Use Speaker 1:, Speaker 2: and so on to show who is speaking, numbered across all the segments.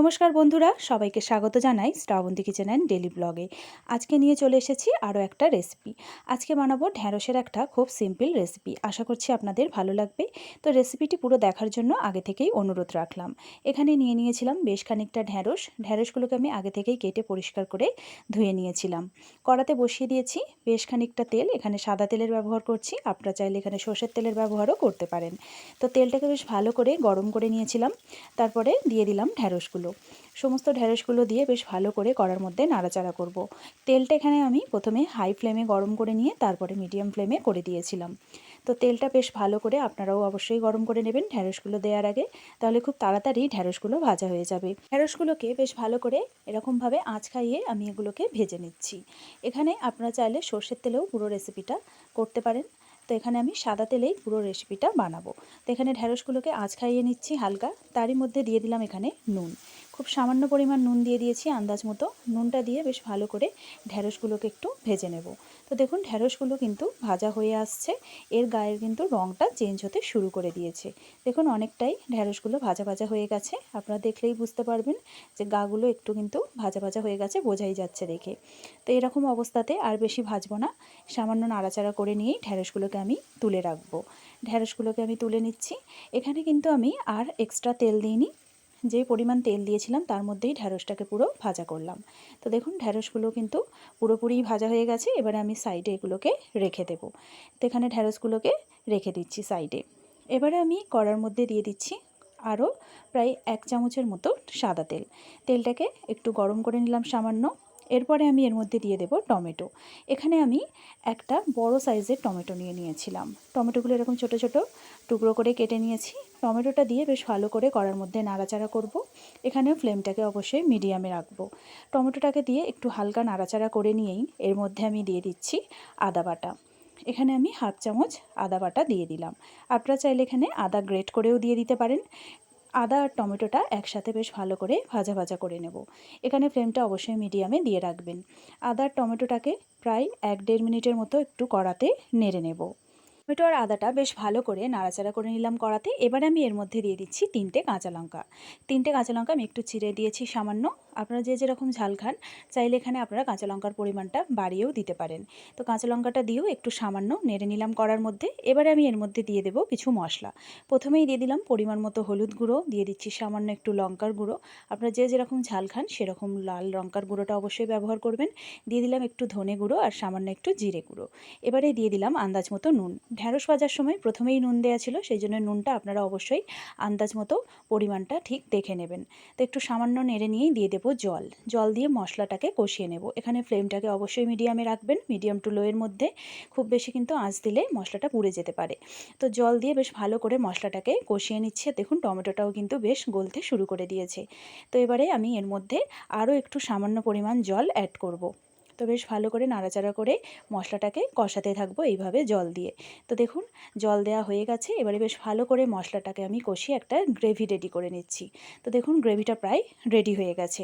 Speaker 1: নমস্কার বন্ধুরা, সবাইকে স্বাগত জানাই শ্রাবন্তী কিচেন অ্যান্ড ডেলি ব্লগে। আজকে নিয়ে চলে এসেছি আরও একটা রেসিপি। আজকে বানাবো ঢ্যাঁড়সের একটা খুব সিম্পল রেসিপি। আশা করছি আপনাদের ভালো লাগবে। তো রেসিপিটি পুরো দেখার জন্য আগে থেকেই অনুরোধ রাখলাম। এখানে নিয়ে নিয়েছিলাম বেশ খানিকটা ঢ্যাঁড়স। ঢ্যাঁড়সগুলোকে আমি আগে থেকেই কেটে পরিষ্কার করে ধুয়ে নিয়েছিলাম। কড়াতে বসিয়ে দিয়েছি বেশ খানিকটা তেল। এখানে সাদা তেলের ব্যবহার করছি। আপনারা চাইলে এখানে সর্ষের তেলের ব্যবহারও করতে পারেন। তো তেলটাকে বেশ ভালো করে গরম করে নিয়েছিলাম। তারপরে দিয়ে দিলাম ঢ্যাঁড়সগুলো। সমস্ত ঢ্যাঁড়সগুলো দিয়ে বেশ ভালো করে কড়ার মধ্যে নাড়াচাড়া করব। তেলটা এখানে আমি প্রথমে হাই ফ্লেমে গরম করে নিয়ে তারপরে মিডিয়াম ফ্লেমে করে দিয়েছিলাম। তো তেলটা বেশ ভালো করে আপনারাও অবশ্যই গরম করে নেবেন ঢ্যাঁড়সগুলো দেওয়ার আগে। তাহলে খুব তাড়াতাড়ি ঢ্যাঁড়সগুলো ভাজা হয়ে যাবে। ঢ্যাঁড়সগুলোকে বেশ ভালো করে এরকমভাবে আঁচ খাইয়ে আমি এগুলোকে ভেজে নিচ্ছি। এখানে আপনারা চাইলে সর্ষের তেলেও পুরো রেসিপিটা করতে পারেন। তো এখানে আমি সাদা তেলেই পুরো রেসিপিটা বানাবো। তো এখানে ঢ্যাঁড়সগুলোকে আঁচ খাইয়ে নিচ্ছি হালকা। তারই মধ্যে দিয়ে দিলাম এখানে নুন। খুব সামান্য পরিমাণ নুন দিয়ে দিয়েছি আন্দাজ মতো। নুনটা দিয়ে বেশ ভালো করে ঢ্যাঁড়সগুলোকে একটু ভেজে নেব। তো দেখুন ঢ্যাঁড়সগুলো কিন্তু ভাজা হয়ে আসছে। এর গায়ের কিন্তু রঙটা চেঞ্জ হতে শুরু করে দিয়েছে। দেখুন, অনেকটাই ঢ্যাঁড়সগুলো ভাজা ভাজা হয়ে গেছে। আপনারা দেখলেই বুঝতে পারবেন যে গাগুলো একটু কিন্তু ভাজা ভাজা হয়ে গেছে, বোঝাই যাচ্ছে দেখে। তো এরকম অবস্থাতে আর বেশি ভাজবো না। সামান্য নাড়াচাড়া করে নিয়েই ঢ্যাঁড়সগুলোকে আমি তুলে রাখব। ঢ্যাঁড়সগুলোকে আমি তুলে নিচ্ছি। এখানে কিন্তু আমি আর এক্সট্রা তেল দিইনি। যে পরিমাণ তেল দিয়েছিলাম, তার মধ্যেই ঢ্যাঁড়সটাকে পুরো ভাজা করলাম। তো দেখুন, ঢ্যাঁড়সগুলো কিন্তু পুরোপুরি ভাজা হয়ে গেছে, এবারে আমি সাইডে এগুলোকে রেখে দেবো। তো এখানে ঢ্যাঁড়সগুলোকে রেখে দিচ্ছি সাইডে। এবারে আমি কড়ার মধ্যে দিয়ে দিচ্ছি আরও প্রায় এক চামচের মতো সাদা তেল। তেলটাকে একটু গরম করে নিলাম সামান্য। এরপরে আমি এর মধ্যে দিয়ে দেব টমেটো। এখানে আমি একটা বড় সাইজের টমেটো নিয়ে নিয়েছিলাম। টমেটোগুলো এরকম ছোট ছোট টুকরো করে কেটে নিয়েছি। টমেটোটা দিয়ে বেশ ভালো করে কড়ার মধ্যে নাড়াচাড়া করব। এখানেও ফ্লেমটাকে অবশ্যই মিডিয়ামে রাখব। টমেটোটাকে দিয়ে একটু হালকা নাড়াচাড়া করে নিয়েই এর মধ্যে আমি দিয়ে দিচ্ছি আদা বাটা। এখানে আমি হাফ চামচ আদা বাটা দিয়ে দিলাম। আপনারা চাইলে এখানে আদা গ্রেট করেও দিয়ে দিতে পারেন। আদা আর টমেটোটা একসাথে বেশ ভালো করে ভাজা ভাজা করে নেব। এখানে ফ্লেমটা অবশ্যই মিডিয়ামে দিয়ে রাখবেন। আদা আর টমেটোটাকে প্রায় এক দেড় মিনিটের মতো একটু কড়াতে নেড়ে নেব। টমেটো আর আদাটা বেশ ভালো করে নাড়াচাড়া করে নিলাম কড়াতে। এবার আমি এর মধ্যে দিয়ে দিচ্ছি তিনটে কাঁচা লঙ্কা। তিনটে কাঁচা লঙ্কা আমি একটু চিড়ে দিয়েছি সামান্য। আপনারা যে যেরকম ঝাল খান, চাইলে এখানে আপনারা কাঁচা লঙ্কার পরিমাণটা বাড়িয়েও দিতে পারেন। তো কাঁচা লঙ্কাটা দিয়েও একটু সামান্য নেড়ে নিলাম কড়ার মধ্যে। এবারে আমি এর মধ্যে দিয়ে দেবো কিছু মশলা। প্রথমেই দিয়ে দিলাম পরিমাণ মতো হলুদ গুঁড়ো, দিয়ে দিচ্ছি সামান্য একটু লঙ্কার গুঁড়ো। আপনারা যে যেরকম ঝাল খান, সেরকম লাল লঙ্কার গুঁড়োটা অবশ্যই ব্যবহার করবেন। দিয়ে দিলাম একটু ধনে গুঁড়ো আর সামান্য একটু জিরে গুঁড়ো। এবারে দিয়ে দিলাম আন্দাজ মতো নুন। ঢ্যাঁড়স ভাজার সময় প্রথমেই নুন দেওয়া ছিল সেই জন্য নুনটা আপনারা অবশ্যই আন্দাজ মতো পরিমাণটা ঠিক দেখে নেবেন। তো একটু সামান্য নেড়ে নিয়েই দিয়ে দেবো জল। জল দিয়ে মশলাটাকে কষিয়ে নেব। এখানে ফ্লেমটাকে অবশ্যই মিডিয়ামে রাখবেন, মিডিয়াম টু লোয়ের মধ্যে। খুব বেশি কিন্তু আঁচ দিলে মশলাটা পুড়ে যেতে পারে। তো জল দিয়ে বেশ ভালো করে মশলাটাকে কষিয়ে নিচ্ছে। দেখুন, টমেটোটাও কিন্তু বেশ গলতে শুরু করে দিয়েছে। তো এবারে আমি এর মধ্যে আরও একটু সামান্য পরিমাণ জল অ্যাড করব। তো বেশ ভালো করে নাড়াচাড়া করে মশলাটাকে কষাতে থাকব এইভাবে জল দিয়ে। তো দেখুন, জল দেওয়া হয়ে গেছে। এবারে বেশ ভালো করে মশলাটাকে আমি কষিয়ে একটা গ্রেভি রেডি করে নিচ্ছি। তো দেখুন, গ্রেভিটা প্রায় রেডি হয়ে গেছে।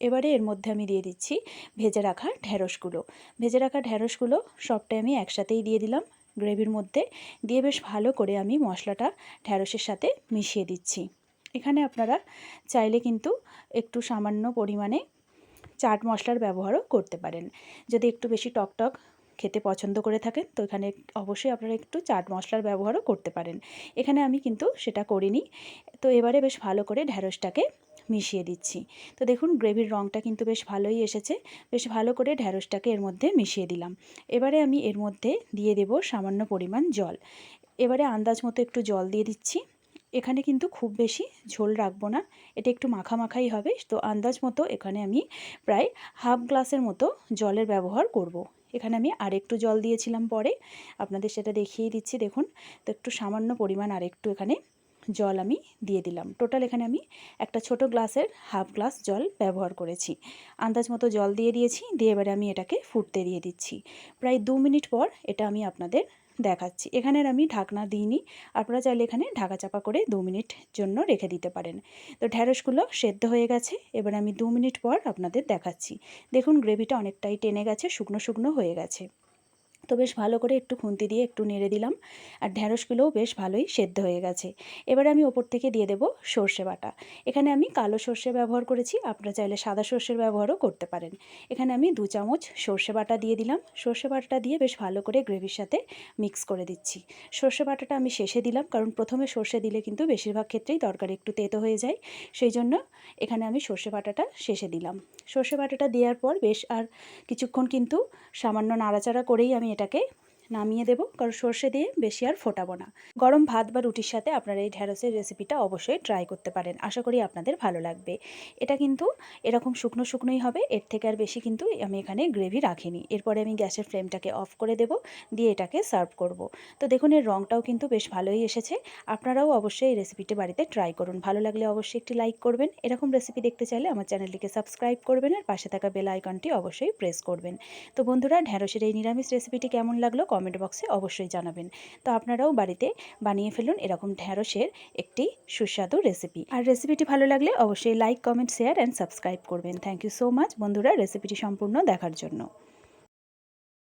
Speaker 1: এবারে এর মধ্যে আমি দিয়ে দিচ্ছি ভেজে রাখা ঢ্যাঁড়সগুলো ভেজে রাখা ঢ্যাঁড়সগুলো সবটাই আমি একসাথেই দিয়ে দিলাম গ্রেভির মধ্যে। দিয়ে বেশ ভালো করে আমি মশলাটা ঢ্যাঁড়সের সাথে মিশিয়ে দিচ্ছি। এখানে আপনারা চাইলে কিন্তু একটু সামান্য পরিমাণে চাট মশলার ব্যবহারও করতে পারেন। যদি একটু বেশি টক টক খেতে পছন্দ করে থাকেন, তো এখানে অবশ্যই আপনারা একটু চাট মশলার ব্যবহারও করতে পারেন। এখানে আমি কিন্তু সেটা করিনি। তো এবারে বেশ ভালো করে ঢ্যাঁড়সটাকে মিশিয়ে দিচ্ছি। তো দেখুন, গ্রেভির রঙটা কিন্তু বেশ ভালোই এসেছে। বেশ ভালো করে ঢ্যাঁড়সটাকে এর মধ্যে মিশিয়ে দিলাম। এবারে আমি এর মধ্যে দিয়ে দেব সামান্য পরিমাণ জল। এবারে আন্দাজ মতো একটু জল দিয়ে দিচ্ছি। এখানে কিন্তু খুব বেশি ঝোল রাখব না। এটা একটু মাখামাখাই হবে। তো আন্দাজ মতো এখানে আমি প্রায় হাফ গ্লাসের মতো জলের ব্যবহার করব। এখানে আমি আরেকটু জল দিয়েছিলাম পরে। আপনাদের সেটা দেখিয়ে দিচ্ছি, দেখুন। তো একটু সামান্য পরিমাণ আরেকটু এখানে জল আমি দিয়ে দিলাম। টোটাল এখানে আমি একটা ছোট গ্লাসের হাফ গ্লাস জল ব্যবহার করেছি। আন্দাজ মতো জল দিয়ে দিয়েছি, দিয়ে এবারে আমি এটাকে ফুটতে দিয়ে দিচ্ছি। প্রায় দু মিনিট পর এটা আমি আপনাদের দেখাচ্ছি। এখানের আমি ঢাকনা দিইনি। আপনারা চাইলে এখানে ঢাকা চাপা করে দু মিনিট জন্য রেখে দিতে পারেন। তো ঢ্যাঁড়সগুলো সেদ্ধ হয়ে গেছে। এবার আমি দু মিনিট পর আপনাদের দেখাচ্ছি। দেখুন, গ্রেভিটা অনেকটাই টেনে গেছে, শুকনো শুকনো হয়ে গেছে। তো বেশ ভালো করে একটু খুন্তি দিয়ে একটু নেড়ে দিলাম। আর ঢ্যাঁড়সগুলোও বেশ ভালোই সেদ্ধ হয়ে গেছে। এবারে আমি ওপর থেকে দিয়ে দেব সর্ষে বাটা। এখানে আমি কালো সর্ষে ব্যবহার করেছি, আপনারা চাইলে সাদা সর্ষের ব্যবহারও করতে পারেন। এখানে আমি দু চামচ সর্ষে বাটা দিয়ে দিলাম। সর্ষে বাটাটা দিয়ে বেশ ভালো করে গ্রেভির সাথে মিক্স করে দিচ্ছি। সর্ষে বাটাটা আমি শেষে দিলাম, কারণ প্রথমে সর্ষে দিলে কিন্তু বেশিরভাগ ক্ষেত্রেই তরকারি একটু তেতো হয়ে যায়। সেই জন্য এখানে আমি সর্ষে বাটাটা শেষে দিলাম। সর্ষে বাটাটা দেওয়ার পর বেশ আর কিছুক্ষণ কিন্তু সামান্য নাড়াচাড়া করেই আমি এটাকে নামিয়ে দেবো, কারণ সর্ষে দিয়ে বেশি আর ফোটাবো না। গরম ভাত বা রুটির সাথে আপনারা এই ঢ্যাঁড়সের রেসিপিটা অবশ্যই ট্রাই করতে পারেন। আশা করি আপনাদের ভালো লাগবে। এটা কিন্তু এরকম শুকনো শুকনোই হবে, এর থেকে আর বেশি কিন্তু আমি এখানে গ্রেভি রাখিনি। এরপরে আমি গ্যাসের ফ্লেমটাকে অফ করে দেব, দিয়ে এটাকে সার্ভ করব। তো দেখুন, এর রঙটাও কিন্তু বেশ ভালোই এসেছে। আপনারাও অবশ্যই এই রেসিপিটি বাড়িতে ট্রাই করুন। ভালো লাগলে অবশ্যই একটি লাইক করবেন। এরকম রেসিপি দেখতে চাইলে আমার চ্যানেলটিকে সাবস্ক্রাইব করবেন আর পাশে থাকা বেল আইকনটি অবশ্যই প্রেস করবেন। তো বন্ধুরা ঢ্যাঁড়সের এই নিরামিষ রেসিপিটি কেমন লাগল? কমেন্ট বক্সে অবশ্যই জানাবেন। তো আপনারাও বাড়িতে বানিয়ে ফেলুন এরকম ঢ্যাঁড়সের একটি সুস্বাদু রেসিপি আর রেসিপিটি ভালো লাগলে অবশ্যই like comment share and subscribe করবেন। থ্যাংক ইউ সো মাচ বন্ধুরা রেসিপিটি সম্পূর্ণ দেখার জন্য।